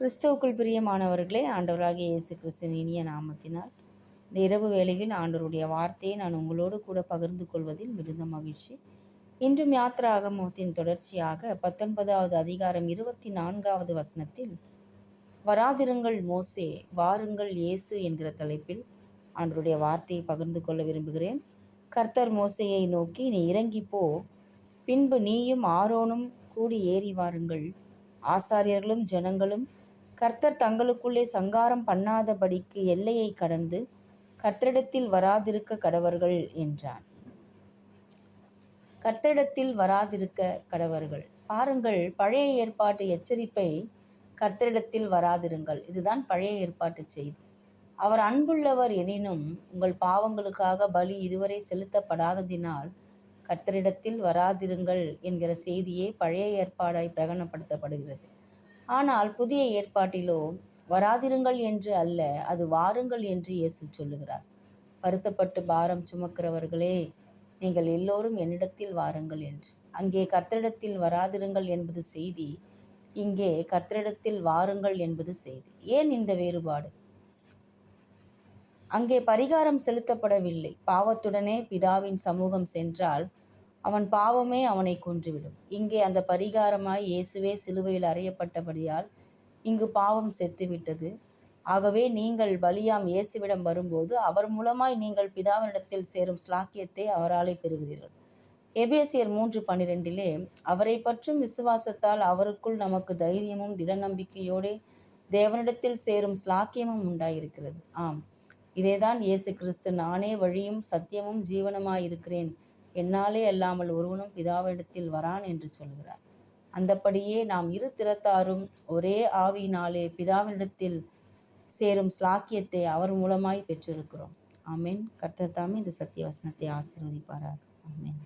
கிறிஸ்தவுக்குள் பிரியமானவர்களே ஆண்டவராகிய இயேசு கிறிஸ்துவின் இனிய நாமத்தினால் இந்த இரவு வேளையில் ஆண்டவருடைய வார்த்தையை நான் உங்களோடு கூட பகிர்ந்து கொள்வதில் மிகுந்த மகிழ்ச்சி. இன்றும் யாத்ரா ஆகமத்தின் தொடர்ச்சியாக பத்தொன்பதாவது அதிகாரம் இருபத்தி நான்காவது வசனத்தில் வராதிருங்கள் மோசே வாருங்கள் இயேசு என்கிற தலைப்பில் ஆண்டருடைய வார்த்தையை பகிர்ந்து கொள்ள விரும்புகிறேன். கர்த்தர் மோசையை நோக்கி நீ இறங்கி போ. பின்பு நீயும் ஆரோனும் கூடி ஏறி வாருங்கள். ஆசாரியர்களும் ஜனங்களும் கர்த்தர் தங்களுக்குள்ளே சங்காரம் பண்ணாதபடிக்கு எல்லையை கடந்து கர்த்தரிடத்தில் வராதிருக்க கடவர்கள் என்றான். கர்த்தரிடத்தில் வராதிருக்க கடவர்கள். பாருங்கள் பழைய ஏற்பாட்டு எச்சரிப்பை கர்த்தரிடத்தில் வராதிருங்கள். இதுதான் பழைய ஏற்பாட்டு செய்தி. அவர் அன்புள்ளவர் எனினும் உங்கள் பாவங்களுக்காக பலி இதுவரை செலுத்தப்படாததினால் கர்த்தரிடத்தில் வராதிருங்கள் என்கிற செய்தியே பழைய ஏற்பாடாய் பிரகடனப்படுத்தப்படுகிறது. ஆனால் புதிய ஏற்பாட்டிலோ வராதிருங்கள் என்று அல்ல அது வாருங்கள் என்று இயேசு சொல்லுகிறார். வருத்தப்பட்டு பாரம் சுமக்கிறவர்களே நீங்கள் எல்லோரும் என்னிடத்தில் வாருங்கள் என்று. அங்கே கர்த்தரிடத்தில் வராதிருங்கள் என்பது செய்தி இங்கே கர்த்தரிடத்தில் வாருங்கள் என்பது செய்தி. ஏன் இந்த வேறுபாடு? அங்கே பரிகாரம் செலுத்தப்படவில்லை. பாவத்துடனே பிதாவின் சமூகம் சென்றால் அவன் பாவமே அவனை கொன்றுவிடும். இங்கே அந்த பரிகாரமாய் இயேசுவே சிலுவையில் அறையப்பட்டபடியால் இங்கு பாவம் செத்துவிட்டது. ஆகவே நீங்கள் பலியாம் இயேசுவிடம் வரும்போது அவர் மூலமாய் நீங்கள் பிதாவினிடத்தில் சேரும் ஸ்லாக்கியத்தை அவராலே பெறுகிறீர்கள். எபேசியர் மூன்று பன்னிரெண்டிலே அவரை பற்றும் விசுவாசத்தால் அவருக்குள் நமக்கு தைரியமும் திட நம்பிக்கையோடே தேவனிடத்தில் சேரும் ஸ்லாக்கியமும் உண்டாயிருக்கிறது. ஆம் இதேதான் இயேசு கிறிஸ்து நானே வழியும் சத்தியமும் ஜீவனமாயிருக்கிறேன். என்னாலே அல்லாமல் ஒருவனும் பிதாவிடத்தில் வரான் என்று சொல்கிறார். அந்தப்படியே நாம் இரு திறத்தாரும் ஒரே ஆவியினாலே பிதாவினிடத்தில் சேரும் ஸ்லாக்கியத்தை அவர் மூலமாய் பெற்றிருக்கிறோம். ஆமேன். கர்த்தர் தாமே இந்த சத்திய வசனத்தை ஆசீர்வதிப்பாரார் ஆமேன்.